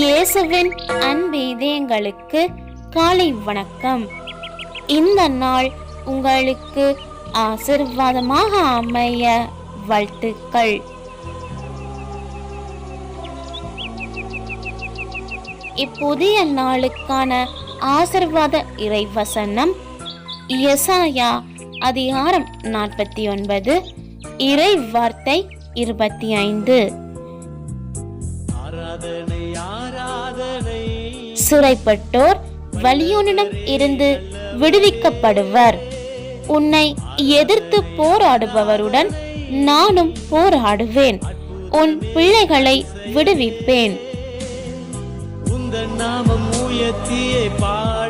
இயேசுவின் அன்பீதயங்களுக்கு காலை வணக்கம். இந்த நாள் உங்களுக்கு ஆசிர்வாதமாக அமைய வாழ்த்துக்கள். இப்புதிய நாளுக்கான ஆசிர்வாத இறைவசனம் எசாயா அதிகாரம் நாற்பத்தி ஒன்பது இறை வார்த்தை இருபத்தி ஐந்து. ஆராதனை சிறைப்பட்டோர் வலியோனிடம் இருந்து விடுவிக்கப்படுவர். உன்னை எதிர்த்து போராடுபவருடன் நானும் போராடுவேன். உன் பிள்ளைகளை விடுவிப்பேன். நாமம் உயர்த்தியே பா